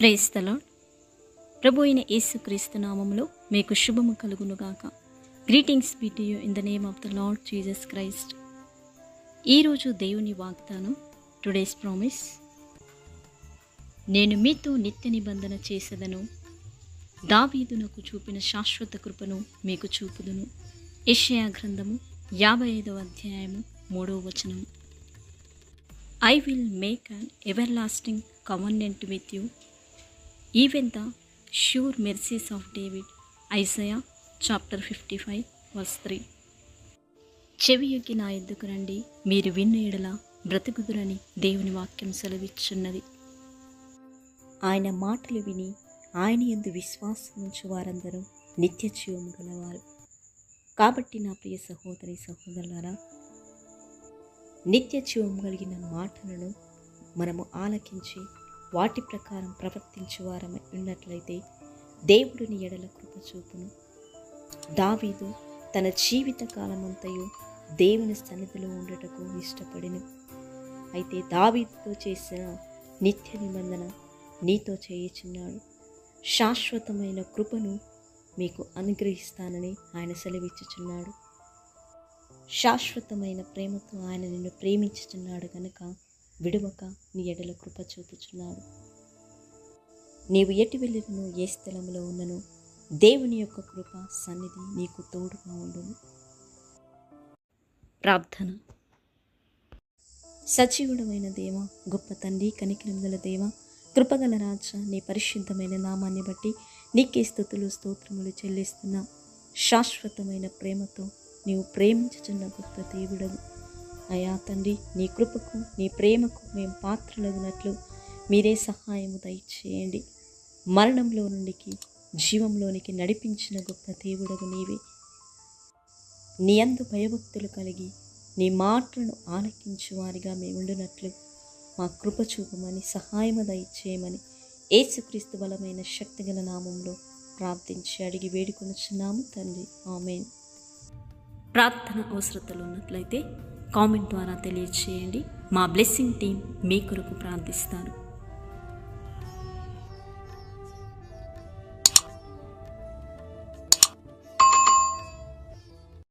ప్రేస్తలో ప్రభు అయిన యేసుక్రీస్తు నామంలో మీకు శుభము కలుగునుగాక. Greetings be to you in the name of the Lord Jesus Christ ఈరోజు దేవుని వాగ్దానం టుడేస్ ప్రామిస్ నేను మీతో నిత్య నిబంధన చేసేదను. దావీదునకు చూపిన శాశ్వత కృపను మీకు చూపుదును. యెషయా గ్రంథము యాభై ఐదవ అధ్యాయము మూడవ వచనం. I will make an everlasting covenant with you even the sure mercies of David Isaiah chapter fifty five verse three చెవి యొక్కి నా ఎద్దుకు రండి మీరు విన్న ఎడల బ్రతుకుదురని దేవుని వాక్యం సెలవిచ్చున్నది. ఆయన మాటలు విని ఆయన ఎందు విశ్వాసం ఉంచు వారందరూ నిత్య జీవం గలవారు. కాబట్టి నా ప్రియ సహోదరి సహోదరులారా నిత్య జీవం కలిగిన మాటలను మనము ఆలకించి వాటి ప్రకారం ప్రవర్తించు వారమై ఉన్నట్లయితే దేవుడిని ఎడల కృప చూపును. దావీదు తన జీవిత కాలమంతయు దేవుని సన్నిధిలో ఉండటకు ఇష్టపడిను. అయితే దావీదుతో చేసిన నిత్య నిబంధన నీతో చేయుచున్నాడు. శాశ్వతమైన కృపను మీకు అనుగ్రహిస్తానని ఆయన సెలవిచ్చుచున్నాడు. శాశ్వతమైన ప్రేమతో ఆయన నిన్ను ప్రేమించుచున్నాడు కనుక విడువక నీ ఎడల కృప చూపుచున్నాడు. నీవు ఎటు వెళ్ళినను ఏ స్థలంలో ఉన్నను దేవుని యొక్క కృప సన్నిధి నీకు తోడుగా ఉండును. ప్రార్థన. సజీవుడమైన దేవ గొప్ప తండ్రి కనికరిందల దేవ కృపగల రాజ నీ పరిశుద్ధమైన నామాన్ని బట్టి నీకే స్థుతులు స్తోత్రములు చెల్లిస్తున్న శాశ్వతమైన ప్రేమతో నీవు ప్రేమించుచున్న గొప్ప దేవుడవు. అయా తండ్రి నీ కృపకు నీ ప్రేమకు మేము పాత్రలగినట్లు మీరే సహాయము దయచేయండి. మరణంలో నుండికి జీవంలోనికి నడిపించిన గొప్ప దేవుడవు నీవే. నీ అందు భయభక్తులు కలిగి నీ మాటలను ఆలకించు వారిగా మేముండునట్లు మా కృప చూపమని సహాయము దయచేయమని ఏసుక్రీస్తు బలమైన శక్తిగల నామంలో ప్రార్థించి అడిగి వేడుకొనుచున్నాము తండ్రి. ఆమెన్. ప్రార్థన అవసరతలు ఉన్నట్లయితే కామెంట్ ద్వారా తెలియచేయండి మా బ్లెస్సింగ్ టీం మీ కొరకు ప్రార్థిస్తారు.